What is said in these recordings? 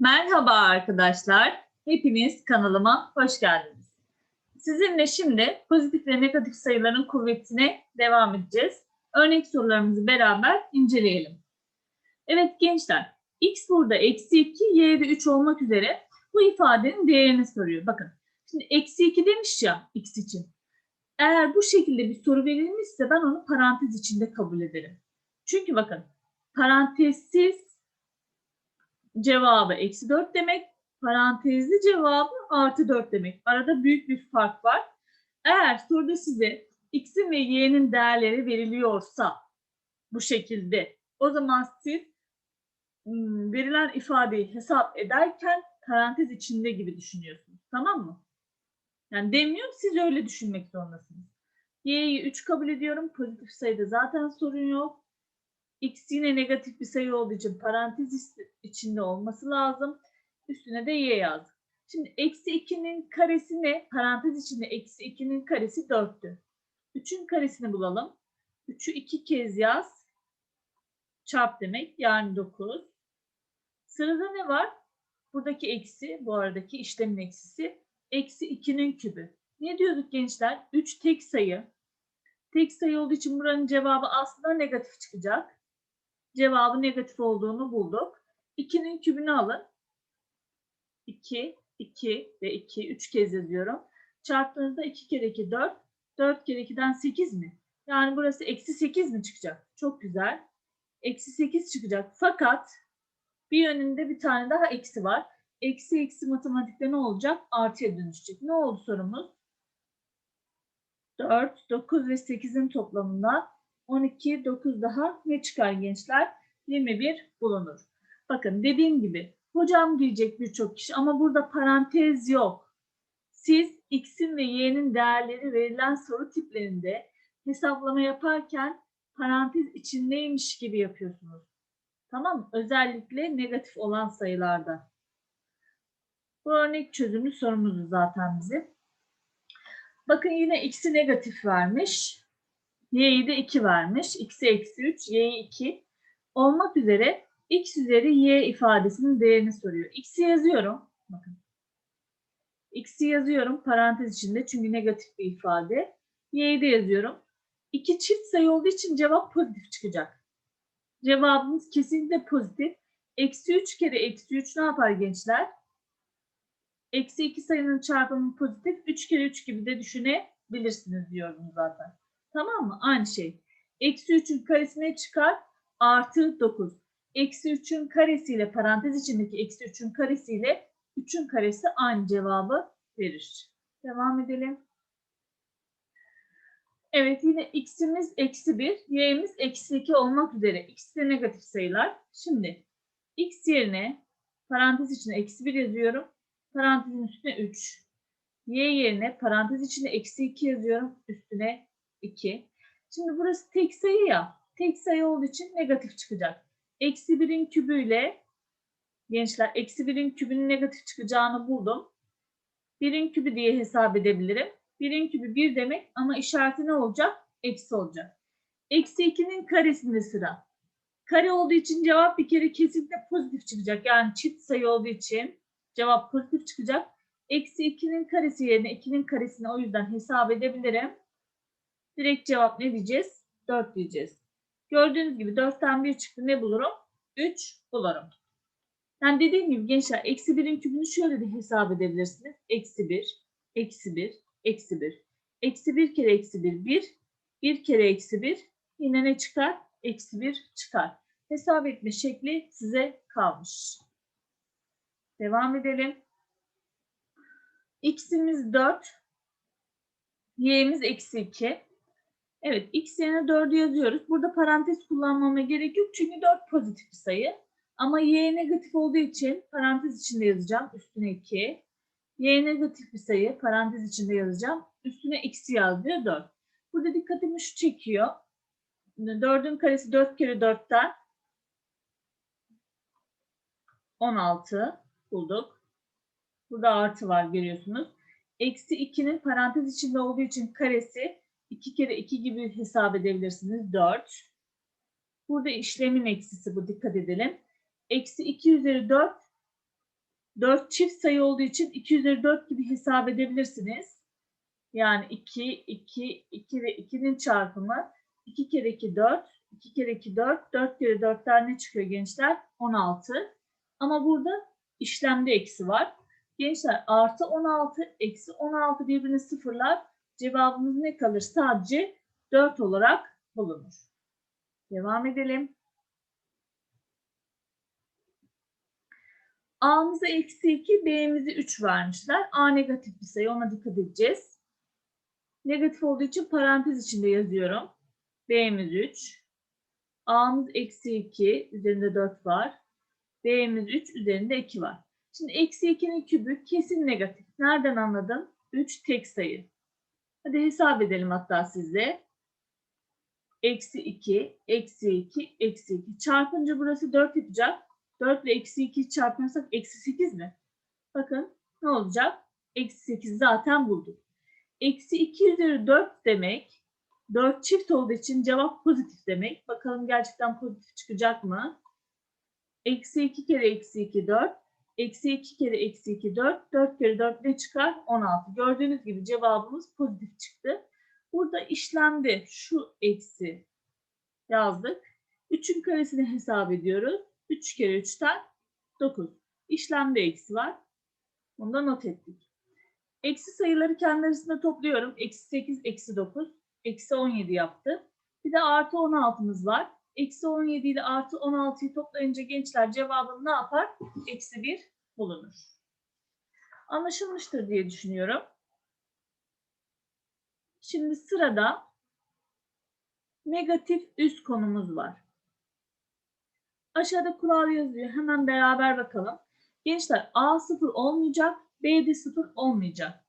Merhaba arkadaşlar. Hepiniz kanalıma hoş geldiniz. Sizinle şimdi pozitif ve negatif sayıların kuvvetine devam edeceğiz. Örnek sorularımızı beraber inceleyelim. Evet gençler, x burada eksi 2, y'de 3 olmak üzere bu ifadenin değerini soruyor. Bakın, şimdi eksi 2 demiş ya x için. Eğer bu şekilde bir soru verilmişse ben onu parantez içinde kabul ederim. Çünkü bakın, parantezsiz cevabı eksi 4 demek, parantezli cevabı artı 4 demek. Arada büyük bir fark var. Eğer soruda size x'in ve y'nin değerleri veriliyorsa bu şekilde o zaman siz hmm, verilen ifadeyi hesap ederken parantez içinde gibi düşünüyorsunuz. Tamam mı? Yani demiyorum siz öyle düşünmek zorundasınız. Y'yi 3 kabul ediyorum. Pozitif sayıda zaten sorun yok. X yine negatif bir sayı olduğu için parantez içinde olması lazım. Üstüne de y yazdık. Şimdi eksi 2'nin karesi ne? Parantez içinde eksi 2'nin karesi 4'tü. 3'ün karesini bulalım. 3'ü 2 kez yaz. Çarp demek yani 9. Sırada ne var? Buradaki eksi, bu aradaki işlemin eksisi. Eksi 2'nin kübü. Ne diyorduk gençler? 3 tek sayı. Tek sayı olduğu için buranın cevabı aslında negatif çıkacak cevabı negatif olduğunu bulduk. 2'nin kübünü alın. 2, 2 ve 2, 3 kez yazıyorum. Çarptığınızda 2 kere 2, 4. 4 kere 2'den 8 mi? Yani burası eksi 8 mi çıkacak? Çok güzel. Eksi 8 çıkacak. Fakat bir yönünde bir tane daha eksi var. Eksi eksi matematikte ne olacak? Artıya dönüşecek. Ne oldu sorumuz? 4, 9 ve 8'in toplamından 12, 9 daha ne çıkar gençler? 21 bulunur. Bakın dediğim gibi hocam diyecek birçok kişi ama burada parantez yok. Siz x'in ve y'nin değerleri verilen soru tiplerinde hesaplama yaparken parantez içindeymiş gibi yapıyorsunuz. Tamam mı? Özellikle negatif olan sayılarda. Bu örnek çözümlü sorumuzdu zaten bizim. Bakın yine x'i negatif vermiş y'yi de 2 vermiş. x'e eksi 3, y'yi 2 olmak üzere x üzeri y ifadesinin değerini soruyor. x'i yazıyorum. Bakın. x'i yazıyorum parantez içinde çünkü negatif bir ifade. y'yi de yazıyorum. 2 çift sayı olduğu için cevap pozitif çıkacak. Cevabımız kesinlikle pozitif. Eksi 3 kere eksi 3 ne yapar gençler? Eksi 2 sayının çarpımı pozitif. 3 kere 3 gibi de düşünebilirsiniz diyorum zaten. Tamam mı? Aynı şey. Eksi 3'ün karesine çıkar? Artı 9. Eksi 3'ün karesiyle parantez içindeki eksi 3'ün karesiyle 3'ün karesi aynı cevabı verir. Devam edelim. Evet yine x'imiz eksi 1, y'imiz eksi 2 olmak üzere. İkisi de negatif sayılar. Şimdi x yerine parantez içinde eksi 1 yazıyorum. Parantezin üstüne 3. y yerine parantez içinde eksi 2 yazıyorum. Üstüne 2. Şimdi burası tek sayı ya. Tek sayı olduğu için negatif çıkacak. Eksi 1'in kübüyle gençler eksi 1'in kübünün negatif çıkacağını buldum. 1'in kübü diye hesap edebilirim. 1'in kübü 1 demek ama işareti ne olacak? Eksi olacak. Eksi 2'nin karesinde sıra. Kare olduğu için cevap bir kere kesinlikle pozitif çıkacak. Yani çift sayı olduğu için cevap pozitif çıkacak. Eksi 2'nin karesi yerine 2'nin karesini o yüzden hesap edebilirim. Direkt cevap ne diyeceğiz? 4 diyeceğiz. Gördüğünüz gibi 4'ten 1 çıktı ne bulurum? 3 bulurum. Yani dediğim gibi gençler eksi 1'in kübünü şöyle de hesap edebilirsiniz. Eksi 1, eksi 1, eksi 1. Eksi 1 kere eksi 1, 1. 1 kere eksi 1 yine ne çıkar? Eksi 1 çıkar. Hesap etme şekli size kalmış. Devam edelim. X'imiz 4. Y'miz eksi 2. Evet x yerine 4'ü yazıyoruz. Burada parantez kullanmama gerek yok çünkü 4 pozitif bir sayı. Ama y negatif olduğu için parantez içinde yazacağım. Üstüne 2. Y negatif bir sayı parantez içinde yazacağım. Üstüne x yazıyor 4. Burada dikkatimi şu çekiyor. 4'ün karesi 4 kere 4'ten 16 bulduk. Burada artı var görüyorsunuz. Eksi 2'nin parantez içinde olduğu için karesi 2 kere 2 gibi hesap edebilirsiniz. 4. Burada işlemin eksisi bu dikkat edelim. Eksi 2 üzeri 4 4 çift sayı olduğu için 2 üzeri 4 gibi hesap edebilirsiniz. Yani 2, 2, 2 ve 2'nin çarpımı 2 kere 2 4, 2 kere 2 4, 4 kere 4'ten ne çıkıyor gençler? 16. Ama burada işlemde eksi var. Gençler artı 16, eksi 16 birbirini sıfırlar. Cevabımız ne kalır? Sadece 4 olarak bulunur. Devam edelim. A'mıza eksi 2, B'mize 3 vermişler. A negatif bir sayı, ona dikkat edeceğiz. Negatif olduğu için parantez içinde yazıyorum. B'miz 3. A'mız eksi 2, üzerinde 4 var. B'miz 3, üzerinde 2 var. Şimdi eksi 2'nin kübü kesin negatif. Nereden anladın? 3 tek sayı. Hadi hesap edelim hatta sizle. Eksi 2, eksi 2, eksi 2. Çarpınca burası 4 yapacak. 4 ile eksi 2 çarparsak eksi 8 mi? Bakın ne olacak? Eksi 8 zaten bulduk. Eksi 2 üzeri 4 demek 4 çift olduğu için cevap pozitif demek. Bakalım gerçekten pozitif çıkacak mı? Eksi 2 kere eksi 2 4. Eksi 2 kere eksi 2 4. 4 kere 4 ne çıkar? 16. Gördüğünüz gibi cevabımız pozitif çıktı. Burada işlemde şu eksi yazdık. 3'ün karesini hesap ediyoruz. 3 kere 3'ten 9. İşlemde eksi var. Bunu da not ettik. Eksi sayıları kendi topluyorum. Eksi 8, eksi 9. Eksi 17 yaptı. Bir de artı 16'mız var. Eksi 17 ile artı 16'yı toplayınca gençler cevabım ne yapar? Eksi 1 bulunur. Anlaşılmıştır diye düşünüyorum. Şimdi sırada negatif üst konumuz var. Aşağıda kural yazıyor. Hemen beraber bakalım. Gençler A sıfır olmayacak. B de sıfır olmayacak.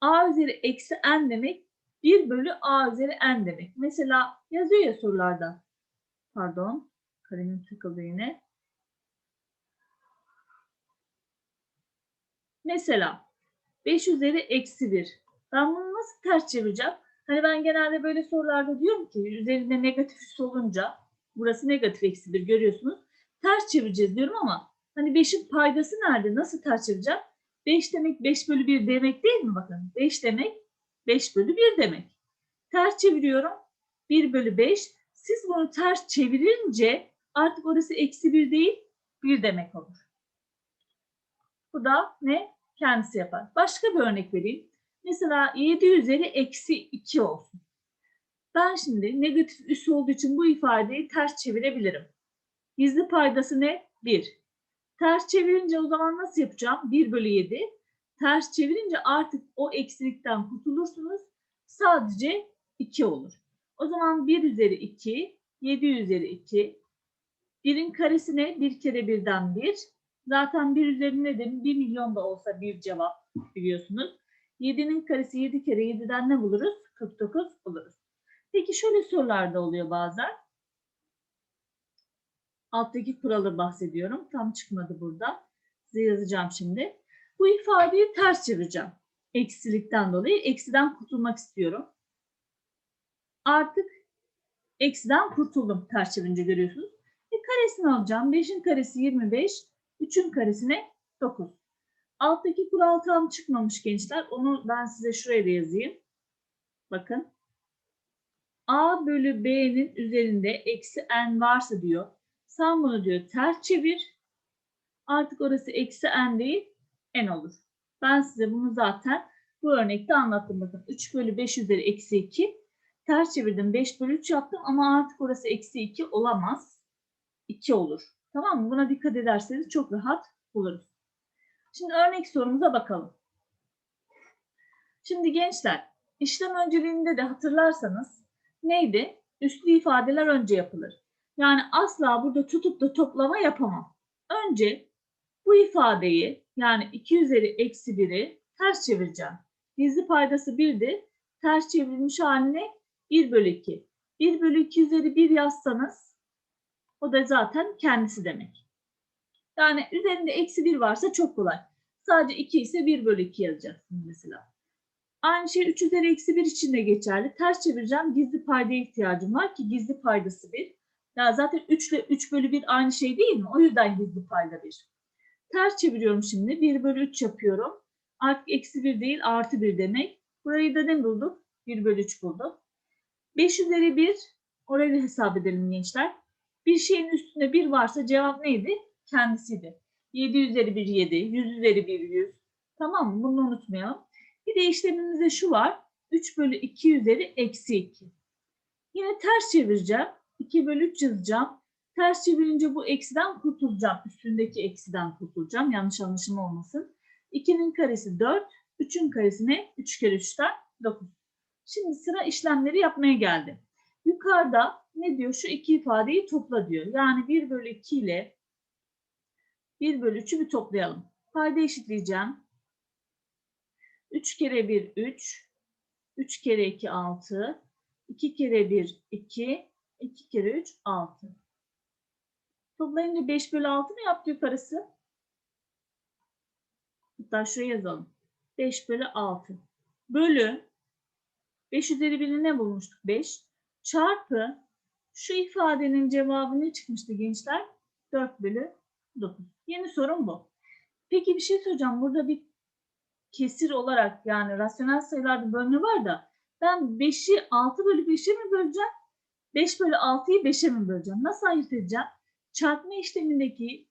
A üzeri eksi n demek 1 bölü A üzeri n demek. Mesela yazıyor ya sorularda. Pardon. Kalemim takıldı yine. Mesela 5 üzeri eksi 1. Ben bunu nasıl ters çevireceğim? Hani ben genelde böyle sorularda diyorum ki üzerinde negatif üstü olunca burası negatif eksi 1 görüyorsunuz. Ters çevireceğiz diyorum ama hani 5'in paydası nerede? Nasıl ters çevireceğim? 5 demek 5 bölü 1 demek değil mi? Bakın 5 demek 5 bölü 1 demek. Ters çeviriyorum. 1 bölü 5. Siz bunu ters çevirince artık orası eksi 1 değil 1 demek olur. Bu da ne? Kendisi yapar. Başka bir örnek vereyim. Mesela 7 üzeri eksi 2 olsun. Ben şimdi negatif üs olduğu için bu ifadeyi ters çevirebilirim. Gizli paydası ne? 1. Ters çevirince o zaman nasıl yapacağım? 1 bölü 7. Ters çevirince artık o eksilikten kurtulursunuz. Sadece 2 olur. O zaman 1 üzeri 2, 7 üzeri 2. 1'in karesi ne? 1 kere 1'den 1. Zaten 1 üzeri ne dedim? 1 milyon da olsa bir cevap biliyorsunuz. 7'nin karesi 7 kere 7'den ne buluruz? 49 buluruz. Peki şöyle sorularda oluyor bazen. Alttaki kuralı bahsediyorum. Tam çıkmadı burada. Size yazacağım şimdi. Bu ifadeyi ters çevireceğim. Eksilikten dolayı eksiden kurtulmak istiyorum. Artık eksiden kurtuldum ters çevirince görüyorsunuz. E karesini alacağım. 5'in karesi 25. 3'ün karesine 9. Alttaki kural tam çıkmamış gençler. Onu ben size şuraya da yazayım. Bakın. A bölü B'nin üzerinde eksi n varsa diyor. Sen bunu diyor ters çevir. Artık orası eksi n değil n olur. Ben size bunu zaten bu örnekte anlattım. Bakın 3 bölü 5 üzeri eksi 2. Ters çevirdim 5 bölü 3 yaptım ama artık orası eksi 2 olamaz. 2 olur. Tamam mı? Buna dikkat ederseniz çok rahat buluruz. Şimdi örnek sorumuza bakalım. Şimdi gençler işlem önceliğinde de hatırlarsanız neydi? Üslü ifadeler önce yapılır. Yani asla burada tutup da toplama yapamam. Önce bu ifadeyi yani 2 üzeri eksi 1'i ters çevireceğim. Gizli paydası 1'di. Ters çevrilmiş haline 1 bölü 2. 1 bölü 2 üzeri 1 yazsanız o da zaten kendisi demek. Yani üzerinde eksi 1 varsa çok kolay. Sadece 2 ise 1 bölü 2 yazacaksınız mesela. Aynı şey 3 üzeri eksi 1 için de geçerli. Ters çevireceğim. Gizli paydaya ihtiyacım var ki gizli paydası 1. Ya zaten 3 ile 3 bölü 1 aynı şey değil mi? O yüzden gizli payda 1. Ters çeviriyorum şimdi. 1 bölü 3 yapıyorum. Artık eksi 1 değil artı 1 demek. Burayı da ne bulduk? 1 bölü 3 bulduk. 5 üzeri 1. Orayı hesap edelim gençler. Bir şeyin üstünde 1 varsa cevap neydi? Kendisiydi. 7 üzeri 1 7. 100 üzeri 1 100. Tamam mı? Bunu unutmayalım. Bir de işlemimizde şu var. 3 bölü 2 üzeri eksi 2. Yine ters çevireceğim. 2 bölü 3 yazacağım. Ters çevirince bu eksiden kurtulacağım. Üstündeki eksiden kurtulacağım. Yanlış anlaşılma olmasın. 2'nin karesi 4. 3'ün karesi ne? 3 kere 3'ten 9. Şimdi sıra işlemleri yapmaya geldi. Yukarıda ne diyor? Şu iki ifadeyi topla diyor. Yani 1 bölü 2 ile 1 bölü 3'ü bir toplayalım. Payda eşitleyeceğim. 3 kere 1 3. 3 kere 2 6. 2 kere 1 2. 2 kere 3 6. Toplayınca 5 bölü 6 mı yaptı yukarısı? Hatta şuraya yazalım. 5 bölü 6. Bölü 5 üzeri 1'i ne bulmuştuk? 5. Çarpı şu ifadenin cevabı ne çıkmıştı gençler? 4 bölü 9. Yeni sorun bu. Peki bir şey soracağım. Burada bir kesir olarak yani rasyonel sayılarda bölme var da ben 5'i 6 bölü 5'e mi böleceğim? 5 bölü 6'yı 5'e mi böleceğim? Nasıl ayırt edeceğim? Çarpma işlemindeki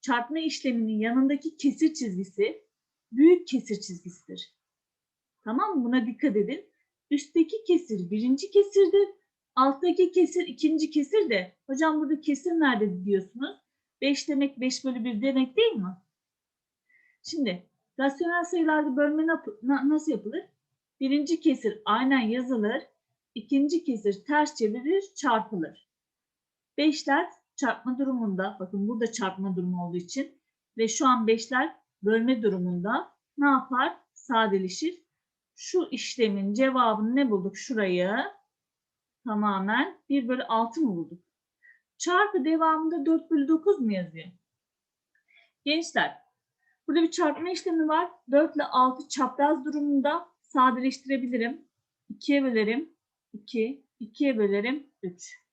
çarpma işleminin yanındaki kesir çizgisi büyük kesir çizgisidir. Tamam mı? Buna dikkat edin. Üstteki kesir birinci kesirdir. Alttaki kesir ikinci kesir de. Hocam burada kesir nerede diyorsunuz? 5 demek 5 bölü 1 demek değil mi? Şimdi rasyonel sayılarda bölme nasıl yapılır? Birinci kesir aynen yazılır. ikinci kesir ters çevirilir, çarpılır. Beşler çarpma durumunda, bakın burada çarpma durumu olduğu için ve şu an beşler bölme durumunda ne yapar? Sadeleşir. Şu işlemin cevabını ne bulduk? Şurayı tamamen 1 bölü 6 mı bulduk? Çarpı devamında 4 bölü 9 mu yazıyor? Gençler, burada bir çarpma işlemi var. 4 ile 6 çapraz durumunda sadeleştirebilirim. 2'ye bölerim. 2, 2'ye bölerim. 3.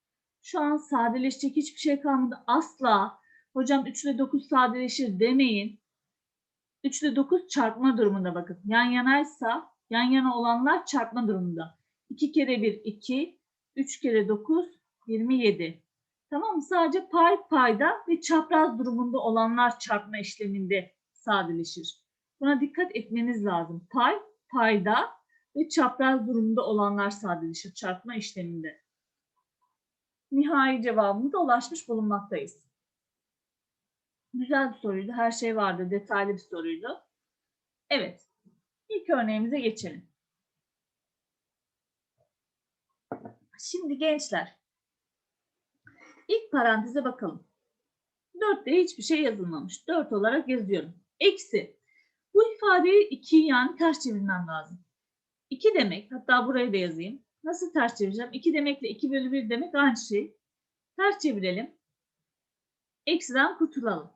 Şu an sadeleşecek hiçbir şey kalmadı. Asla hocam 3 ile 9 sadeleşir demeyin. 3 ile 9 çarpma durumunda bakın. Yan yanaysa yan yana olanlar çarpma durumunda. 2 kere 1 2, 3 kere 9 27. Tamam mı? Sadece pay payda ve çapraz durumunda olanlar çarpma işleminde sadeleşir. Buna dikkat etmeniz lazım. Pay payda ve çapraz durumda olanlar sadeleşir çarpma işleminde. Nihai cevabımıza ulaşmış bulunmaktayız. Güzel bir soruydu. Her şey vardı. Detaylı bir soruydu. Evet. İlk örneğimize geçelim. Şimdi gençler. ilk paranteze bakalım. 4'te hiçbir şey yazılmamış. 4 olarak yazıyorum. Eksi. Bu ifadeyi 2 yani ters çevirmem lazım. 2 demek. Hatta buraya da yazayım. Nasıl ters çevireceğim? 2 demekle 2 bölü 1 demek aynı şey. Ters çevirelim. Eksiden kurtulalım.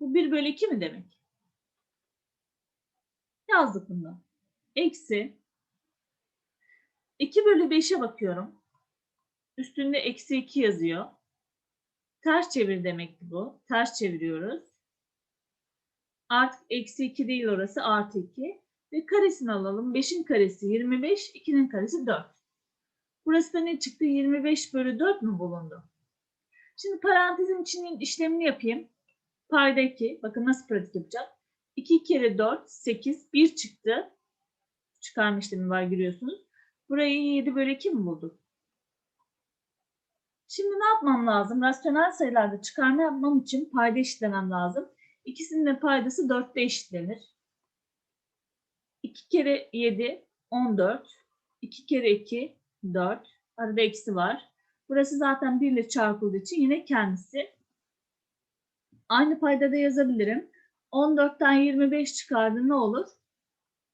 Bu 1 bölü 2 mi demek? Yazdık bunu. Eksi 2 bölü 5'e bakıyorum. Üstünde eksi 2 yazıyor. Ters çevir demekti bu. Ters çeviriyoruz. Artık eksi 2 değil orası artı 2. Ve karesini alalım. 5'in karesi 25, 2'nin karesi 4. Burası da ne çıktı? 25 bölü 4 mü bulundu? Şimdi parantezin içinin işlemini yapayım. Payda 2. Bakın nasıl pratik yapacağım. 2 kere 4, 8, 1 çıktı. Çıkarma işlemi var görüyorsunuz. Burayı 7 bölü 2 mi bulduk? Şimdi ne yapmam lazım? Rasyonel sayılarda çıkarma yapmam için payda eşitlemem lazım. İkisinin de paydası 4'te eşitlenir. 2 kere 7, 14. 2 kere 2, 4. Arada eksi var. Burası zaten 1 ile çarpıldığı için yine kendisi. Aynı payda da yazabilirim. 14'ten 25 çıkardı ne olur?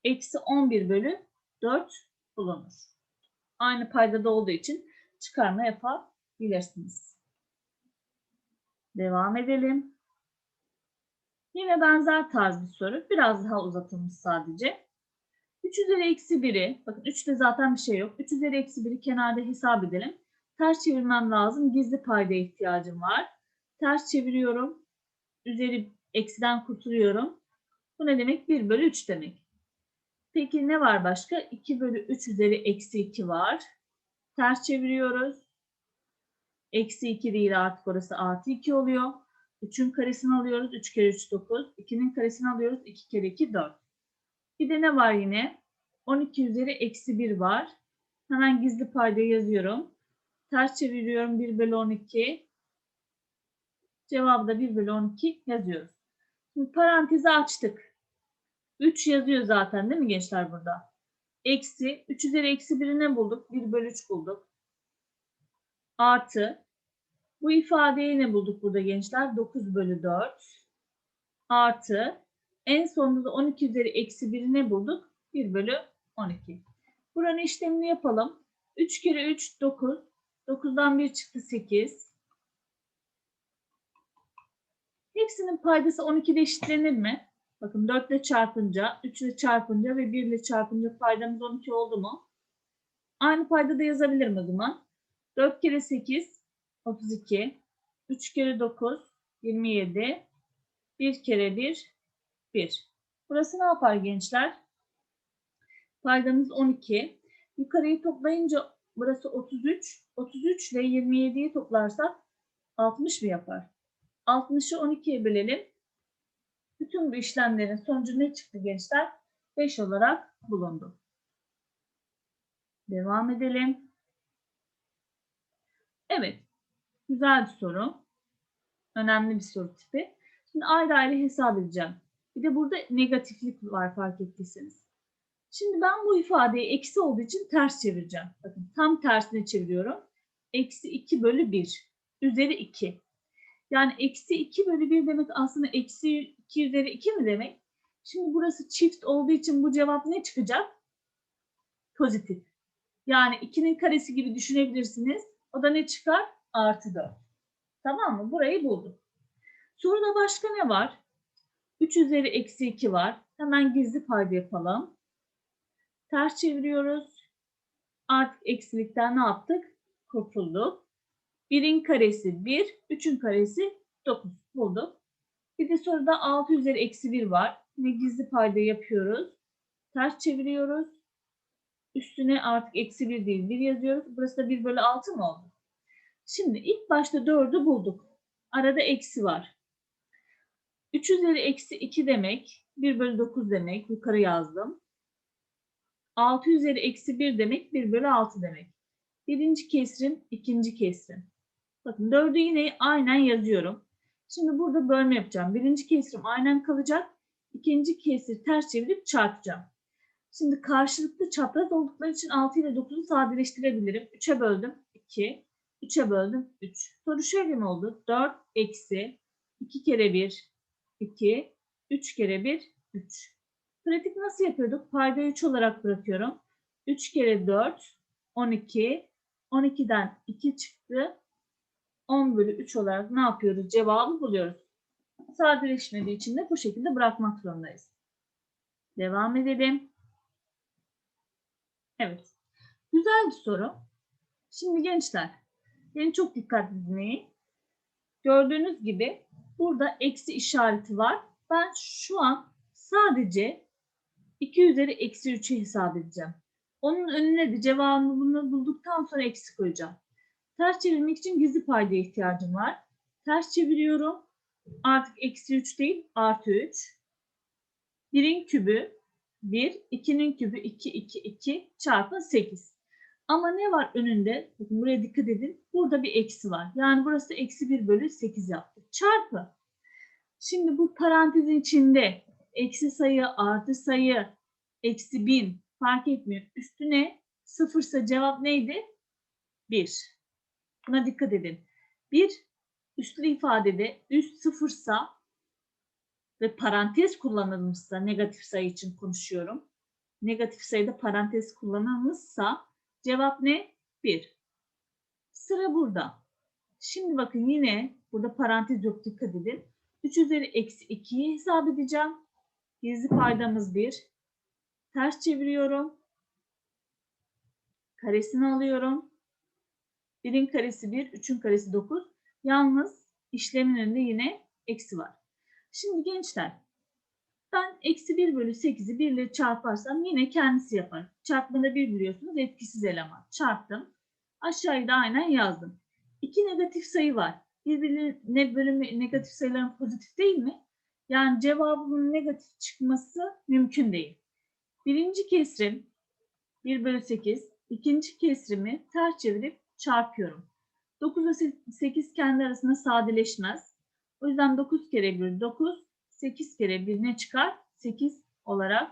Eksi 11 bölü 4 bulunur. Aynı paydada olduğu için çıkarma yapabilirsiniz. Devam edelim. Yine benzer tarz bir soru. Biraz daha uzatılmış sadece. 3 üzeri eksi 1'i, bakın 3'te zaten bir şey yok. 3 üzeri eksi 1'i kenarda hesap edelim. Ters çevirmem lazım. Gizli payda ihtiyacım var. Ters çeviriyorum. Üzeri Eksiden kurtuluyorum. Bu ne demek? 1 bölü 3 demek. Peki ne var başka? 2 bölü 3 üzeri eksi 2 var. Ters çeviriyoruz. Eksi 2 değil artık orası artı 2 oluyor. 3'ün karesini alıyoruz. 3 kere 3 9. 2'nin karesini alıyoruz. 2 kere 2 4. Bir de ne var yine? 12 üzeri eksi 1 var. Hemen gizli payda yazıyorum. Ters çeviriyorum 1 bölü 12. Cevabı da 1 bölü 12 yazıyoruz. Şimdi parantezi açtık. 3 yazıyor zaten değil mi gençler burada? Eksi 3 üzeri eksi 1'i ne bulduk? 1 bölü 3 bulduk. Artı bu ifadeyi ne bulduk burada gençler? 9 bölü 4 artı en sonunda da 12 üzeri eksi 1'i ne bulduk? 1 bölü 12. Buranın işlemini yapalım. 3 kere 3 9. 9'dan 1 çıktı 8. Hepsinin paydası 12 ile eşitlenir mi? Bakın 4 ile çarpınca, 3 ile çarpınca ve 1 ile çarpınca paydamız 12 oldu mu? Aynı payda da yazabilirim o zaman. 4 kere 8 32. 3 kere 9 27. 1 kere 1 1. Burası ne yapar gençler? Paydamız 12. Yukarıyı toplayınca burası 33. 33 ile 27'yi toplarsak 60 mı yapar? 60'ı 12'ye bölelim. Bütün bu işlemlerin sonucu ne çıktı gençler? 5 olarak bulundu. Devam edelim. Evet. Güzel bir soru. Önemli bir soru tipi. Şimdi ayrı ayrı hesap edeceğim. Bir de burada negatiflik var fark ettiyseniz. Şimdi ben bu ifadeyi eksi olduğu için ters çevireceğim. Bakın tam tersine çeviriyorum. Eksi 2 bölü 1 üzeri 2. Yani eksi 2 bölü 1 demek aslında eksi 2 üzeri 2 mi demek? Şimdi burası çift olduğu için bu cevap ne çıkacak? Pozitif. Yani 2'nin karesi gibi düşünebilirsiniz. O da ne çıkar? Artı 4. Tamam mı? Burayı bulduk. Soruda başka ne var? 3 üzeri eksi 2 var. Hemen gizli payda yapalım. Ters çeviriyoruz. Artık eksilikten ne yaptık? Kurtulduk. 1'in karesi 1, 3'ün karesi 9 bulduk. Bir de soruda 6 üzeri eksi 1 var. Yine gizli payda yapıyoruz. Ters çeviriyoruz. Üstüne artık eksi 1 değil 1 yazıyoruz. Burası da 1 bölü 6 mı oldu? Şimdi ilk başta 4'ü bulduk. Arada eksi var. 3 üzeri eksi 2 demek. 1 bölü 9 demek. Yukarı yazdım. 6 üzeri eksi 1 demek. 1 bölü 6 demek. Birinci kesrim, ikinci kesrim. Bakın 4'ü yine aynen yazıyorum. Şimdi burada bölme yapacağım. Birinci kesrim aynen kalacak. İkinci kesri ters çevirip çarpacağım. Şimdi karşılıklı çapraz oldukları için 6 ile 9'u sadeleştirebilirim. 3'e böldüm 2. 3'e böldüm 3. Soru şöyle mi oldu? 4 eksi 2 kere 1 2 3 kere 1 3. Pratik nasıl yapıyorduk? Payda 3 olarak bırakıyorum. 3 kere 4 12 12'den 2 çıktı. 10 bölü 3 olarak ne yapıyoruz? Cevabı buluyoruz. Sadeleşmediği için de bu şekilde bırakmak zorundayız. Devam edelim. Evet. Güzel bir soru. Şimdi gençler, beni çok dikkatli dinleyin. Gördüğünüz gibi burada eksi işareti var. Ben şu an sadece 2 üzeri eksi 3'ü hesap edeceğim. Onun önüne de cevabını bulduktan sonra eksi koyacağım. Ters çevirmek için gizli payda ihtiyacım var. Ters çeviriyorum. Artık eksi 3 değil artı 3. 1'in kübü 1, 2'nin kübü 2, 2, 2 çarpı 8. Ama ne var önünde? Bakın buraya dikkat edin. Burada bir eksi var. Yani burası eksi 1 bölü 8 yaptı. Çarpı. Şimdi bu parantezin içinde eksi sayı, artı sayı, eksi 1000 fark etmiyor. Üstüne sıfırsa cevap neydi? 1. Buna dikkat edin. Bir üstlü ifadede üst sıfırsa ve parantez kullanılmışsa negatif sayı için konuşuyorum. Negatif sayıda parantez kullanılmışsa cevap ne? 1. Sıra burada. Şimdi bakın yine burada parantez yok dikkat edin. 3 üzeri eksi 2'yi hesap edeceğim. Gizli paydamız 1. Ters çeviriyorum. Karesini alıyorum. 1'in karesi 1, 3'ün karesi 9. Yalnız işlemin önünde yine eksi var. Şimdi gençler ben eksi 1 bölü 8'i 1 ile çarparsam yine kendisi yapar. Çarpmada 1 biliyorsunuz etkisiz eleman. Çarptım. Aşağıya da aynen yazdım. İki negatif sayı var. Birbirine bölümü negatif sayıların pozitif değil mi? Yani cevabının negatif çıkması mümkün değil. Birinci kesrim 1 bölü 8. İkinci kesrimi ters çevirip çarpıyorum. 9 ile 8 kendi arasında sadeleşmez. O yüzden 9 kere 1 9, 8 kere 1 ne çıkar? 8 olarak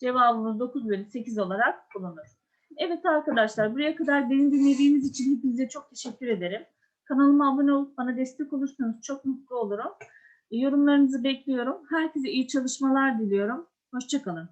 cevabımız 9 bölü 8 olarak bulunur. Evet arkadaşlar buraya kadar beni dinlediğiniz için hepinize çok teşekkür ederim. Kanalıma abone olup bana destek olursanız çok mutlu olurum. Yorumlarınızı bekliyorum. Herkese iyi çalışmalar diliyorum. Hoşçakalın.